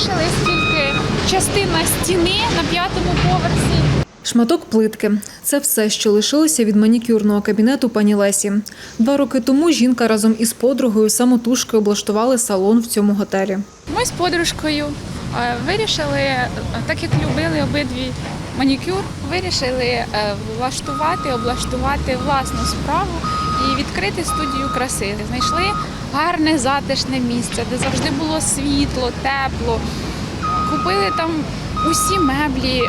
залишилась тільки частина стіни на п'ятому поверсі. Шматок плитки це все, що лишилося від манікюрного кабінету пані Лесі. Два роки тому жінка разом із подругою самотужки облаштували салон в цьому готелі. Ми з подружкою е, вирішили, е, так як любили обидві манікюр, вирішили е, влаштувати, облаштувати власну справу і відкрити студію краси. Знайшли гарне затишне місце, де завжди було світло, тепло. Купили там усі меблі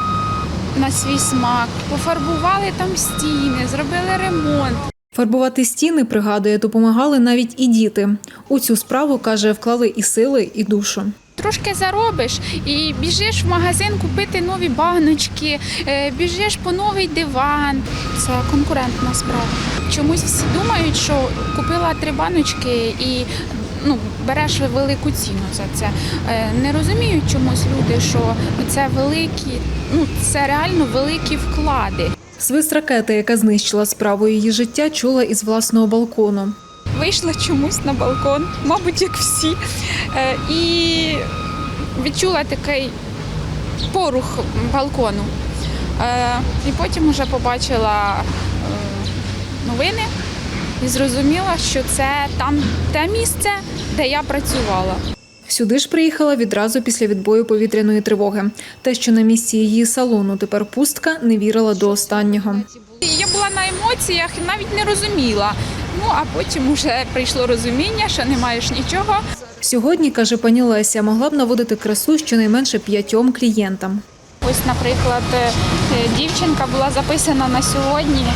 на свій смак, пофарбували там стіни, зробили ремонт. Фарбувати стіни, пригадує, допомагали навіть і діти. У цю справу каже, вклали і сили, і душу. Трошки заробиш і біжиш в магазин купити нові баночки, е, біжиш по новий диван. Це конкурентна справа. Чомусь всі думають, що купила три баночки і ну, береш велику ціну за це. Е, Не розуміють чомусь люди, що це великі, ну це реально великі вклади. Свист ракети, яка знищила справу її життя, чула із власного балкону. Вийшла чомусь на балкон, мабуть, як всі, е, і відчула такий порух балкону. Е, І потім вже побачила е, новини і зрозуміла, що це там те місце, де я працювала. Сюди ж приїхала відразу після відбою повітряної тривоги. Те, що на місці її салону тепер пустка, не вірила до останнього. Я була на емоціях і навіть не розуміла. Ну а потім вже прийшло розуміння, що не маєш нічого. Сьогодні, каже пані Леся, могла б наводити красу щонайменше п'ятьом клієнтам. Ось, наприклад, е, дівчинка була записана на сьогодні, е,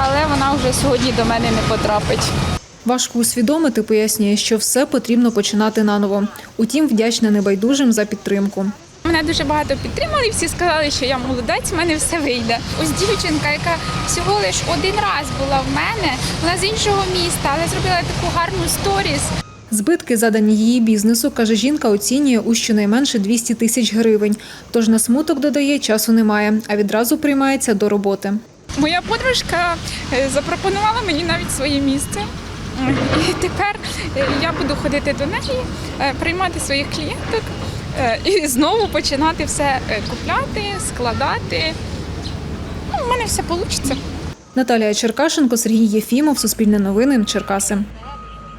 але вона вже сьогодні до мене не потрапить. Важко усвідомити, пояснює, що все потрібно починати наново. Утім, вдячна небайдужим за підтримку. Мене дуже багато підтримали, всі сказали, що я молодець, в мене все вийде. Ось дівчинка, яка всього лиш один раз була в мене, вона з іншого міста, але зробила таку гарну сторіс. Збитки, задані її бізнесу, каже жінка, оцінює у щонайменше 200 тисяч гривень. Тож на смуток додає, часу немає, а відразу приймається до роботи. Моя подружка е, запропонувала мені навіть своє місце. І тепер е, я буду ходити до неї, е, приймати своїх клієнток і знову починати все е, купляти, складати. Ну, У мене все вийде. Наталія Черкашенко, Сергій Єфімов, Суспільне новини, Черкаси.